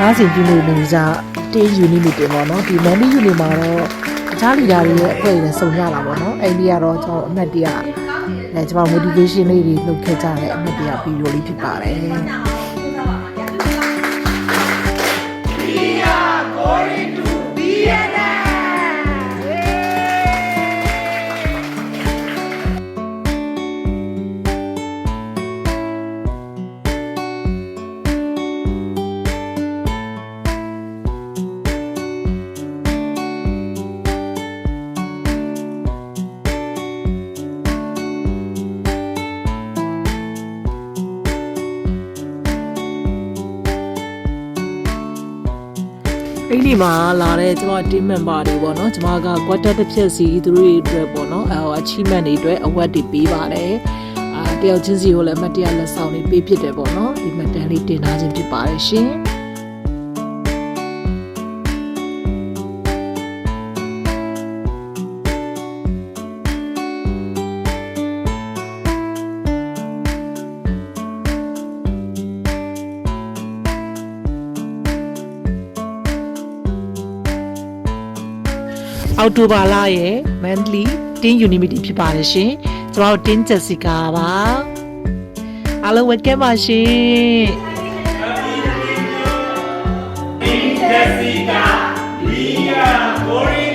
50ပြည့်နေနေကြတေးယူနီမီတင်ပေါ့နော်ဒီမန်ဒီယူနီမှာတော့တခြားလီဒါတွေရဲ့အဖွဲ့တွေလည်းစုံရတာပေါ့နော်အဲ့ဒီကတော့ကျွန်တော်အမှတ်တရအဲကျွန်တော် motivation လေးတွေလုပ်ခဲ့ကြတဲ့အမှတ်တရဗီဒီယိုလေးဖြစ်ပါတယ် အဲ့ဒီမှာလာတဲ့ကျွန်မ team member တွေပေါ့နော်ကျွန်မက quarter တစ်ဖြက်စီသူတို့တွေအတွက်ပေါ့နော်အဲ achievement တွေအတွက် award တွေပေးပါတယ်အာတယောက်ချင်းစီကိုလည်းအမှတ်တရလက်ဆောင်တွေပေးဖြစ်တယ်ပေါ့နော်ဒီမှတ်တမ်းလေးတင်ထားခြင်းဖြစ်ပါတယ်ရှင် အောက်တိုဘာလရဲ့ monthly Teen Unity ဖြစ်ပါတယ်ရှင်။ကျွန်တော် Teen Jessica ပါ။အားလုံးဝက်ကဲပါရှင်။ Teen Jessica Leah Corey